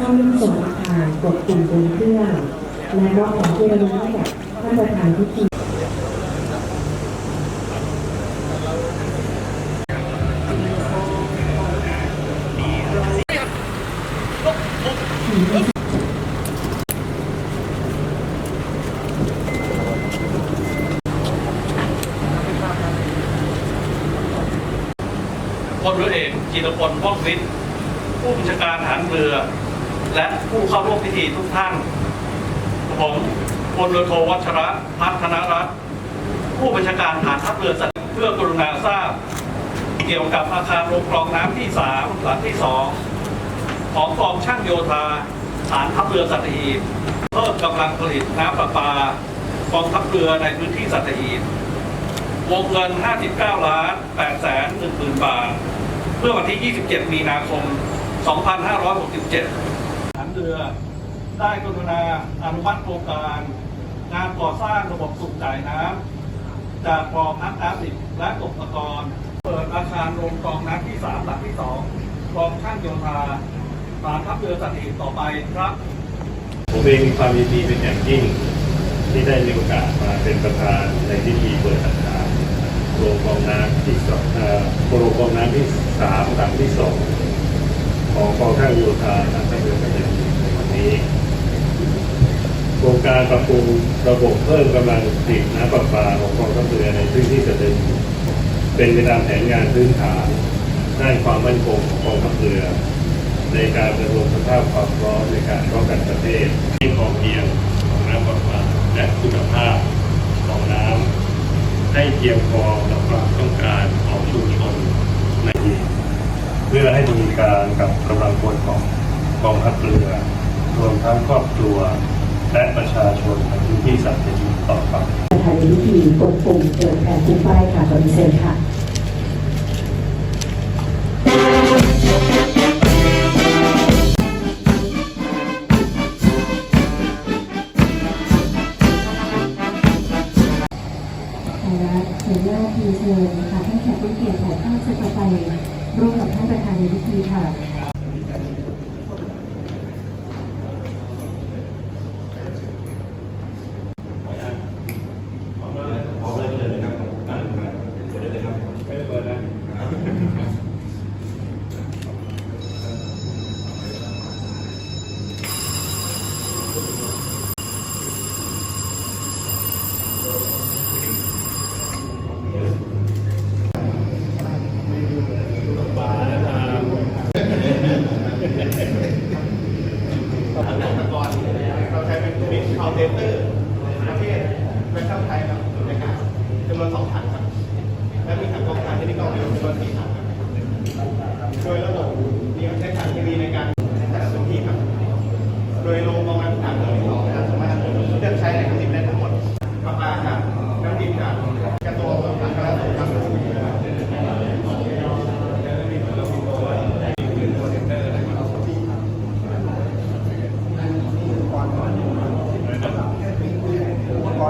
ห้องส่งอาคารกดปุ่มบนเครื่องและมอบของที่ระลึกให้กับท่านประธานพิธีพลเรือเอกจิรพลว่องวิทย์ผู้บัญชาการทหารเรือ และผู้เข้าร่วมพิธีทุกท่านผมพลเรือโทวัชระพัฒนรัตน์ผู้บัญชาการฐานทัพเรือสัตว์เพื่อกรุณาทราบ เกี่ยวกับอาคารโรงกรองน้ำที่ 3 หลังที่ 2 ของกองช่างโยธาฐานทัพเรือสัตหีบเพิ่มกำลังผลิตน้ำประปากองทัพเรือในพื้นที่สัตหีบวงเงิน 59 ล้าน8แสน1หมื่นบาท เมื่อวันที่ 27 มีนาคม 2567ฐาน เรือ ได้กรุณาอนุมัติโครงการ งานก่อสร้างระบบสูบจ่ายน้ำจากคลองน้ำน้ำสิบและตกตะกอนเปิดอาคารโรงกองน้ำที่3หลังที่2กองช่างโยธาฐานทัพเรือสัตหีบต่อไปครับผมเองมีความยินดีเป็นอย่างยิ่งที่ได้มีโอกาสมาเป็นประธานในพิธีเปิดอาคารโรงกองน้ำที่สองเอ่อโรงกองน้ำที่สามหลังที่สอง ของกองทัพโยธาท่างทัพเรือเป็นอย่างยิ่งในวันนี้ โครงการปรับปรุงระบบเพิ่มกำลังผลิตน้ำประปาของกองทัพเรือในพื้นที่สัตหีบเป็นไปตามแผนงานพื้นฐานด้านความมั่นคงของกองทัพเรือ ในการดำรงสภาพความพร้อมในการป้องกันประเทศที่พอเพียงของน้ำประปาและคุณภาพของน้ำให้เพียงพอต่อความต้องการของชุมชนใน เพื่อให้ดำเนิการกับกำลังพลของกองทัพเรือรวมทั้งครอบครัว และประชาชนในพื้นที่สัตหีบต่อไปประธานในพิธีกดปุ่มเปิดแผนคุ้มป้ายค่ะขอเชิญค่ะและถึงหน้าทีเชิญค่ะท่านแขกผู้เกียรติถ่ายภาเซอไปร่วมกับท่านประธา นในพิธีค่ะ เซนเตอร์ประเทศเป็นทั้ไทยครับสุดยอดจำนวนสองถัง